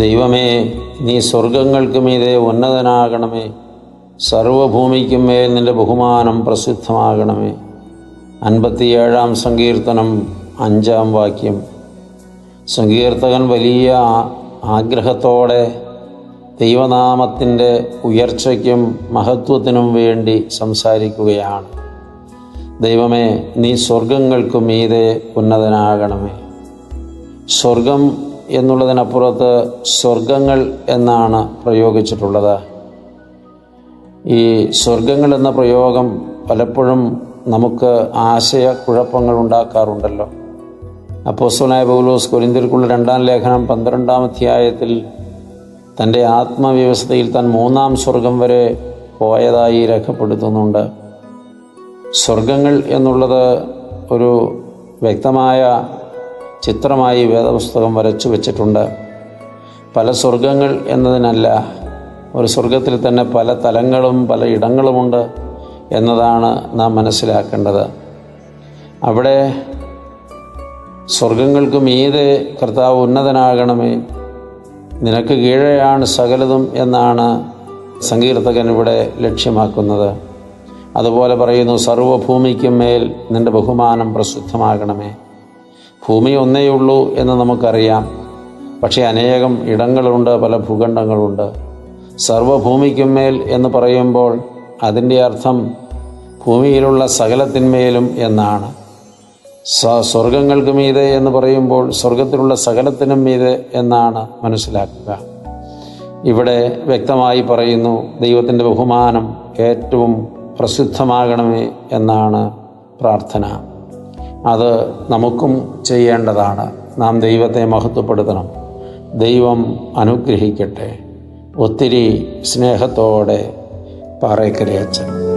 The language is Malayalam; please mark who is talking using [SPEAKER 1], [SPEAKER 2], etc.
[SPEAKER 1] ദൈവമേ നീ സ്വർഗങ്ങൾക്ക് മീതെ ഉന്നതനാകണമേ. സർവഭൂമിക്കും മേൽ നിന്റെ ബഹുമാനം പ്രസിദ്ധമാകണമേ. അൻപത്തിയേഴാം സങ്കീർത്തനം അഞ്ചാം വാക്യം. സങ്കീർത്തകൻ വലിയ ആഗ്രഹത്തോടെ ദൈവനാമത്തിന്റെ ഉയർച്ചയ്ക്കും മഹത്വത്തിനും വേണ്ടി സംസാരിക്കുകയാണ്. ദൈവമേ നീ സ്വർഗങ്ങൾക്കു മീതെ ഉന്നതനാകണമേ. സ്വർഗം എന്നുള്ളതിനപ്പുറത്ത് സ്വർഗങ്ങൾ എന്നാണ് പ്രയോഗിച്ചിട്ടുള്ളത്. ഈ സ്വർഗങ്ങൾ എന്ന പ്രയോഗം പലപ്പോഴും നമുക്ക് ആശയക്കുഴപ്പങ്ങൾ ഉണ്ടാക്കാറുണ്ടല്ലോ. അപ്പോസ്തലനായ പൗലോസ് കൊരിന്തിർക്കുള്ള രണ്ടാം ലേഖനം പന്ത്രണ്ടാം അധ്യായത്തിൽ തന്റെ ആത്മവ്യവസ്ഥയിൽ താൻ മൂന്നാം സ്വർഗം വരെ പോയതായി രേഖപ്പെടുത്തുന്നുണ്ട്. സ്വർഗങ്ങൾ എന്നുള്ളത് ഒരു വ്യക്തമായ ചിത്രമായി വേദപുസ്തകം വരച്ചു വച്ചിട്ടുണ്ട്. പല സ്വർഗങ്ങൾ എന്നതിനല്ല ഒരു സ്വർഗത്തിൽ തന്നെ പല തലങ്ങളും പല ഇടങ്ങളുമുണ്ട് എന്നതാണ് നാം മനസ്സിലാക്കേണ്ടത്. അവിടെ സ്വർഗങ്ങൾക്ക് മീതെ കർത്താവ് ഉന്നതനാകണമേ. നിനക്ക് കീഴെയാണ് സകലതും എന്നാണ് സങ്കീർത്തകൻ ഇവിടെ ലക്ഷ്യമാക്കുന്നത്. അതുപോലെ പറയുന്നു സർവഭൂമിക്കും മേൽ നിന്റെ ബഹുമാനം പ്രസിദ്ധമാകണമേ. ഭൂമി ഒന്നേയുള്ളൂ എന്ന് നമുക്കറിയാം. പക്ഷേ അനേകം ഇടങ്ങളുണ്ട് പല ഭൂഖണ്ഡങ്ങളുണ്ട്. സർവഭൂമിക്കും മേൽ എന്ന് പറയുമ്പോൾ അതിന്റെ അർത്ഥം ഭൂമിയിലുള്ള സകലത്തിന്മേലും എന്നാണ്. സ- സ്വർഗങ്ങൾക്ക് മീതെ എന്ന് പറയുമ്പോൾ സ്വർഗത്തിലുള്ള സകലത്തിനും മീതെ എന്നാണ് മനസ്സിലാക്കുക. ഇവിടെ വ്യക്തമായി പറയുന്നു ദൈവത്തിന്റെ ബഹുമാനം ഏറ്റവും പ്രസിദ്ധമാകണമേ എന്നാണ് പ്രാർത്ഥന. അത് നമുക്കും ചെയ്യേണ്ടതാണ്. നാം ദൈവത്തെ മഹത്വപ്പെടുത്തണം. ദൈവം അനുഗ്രഹിക്കട്ടെ. ഒത്തിരി സ്നേഹത്തോടെ പാറേക്കരയച്ചൻ.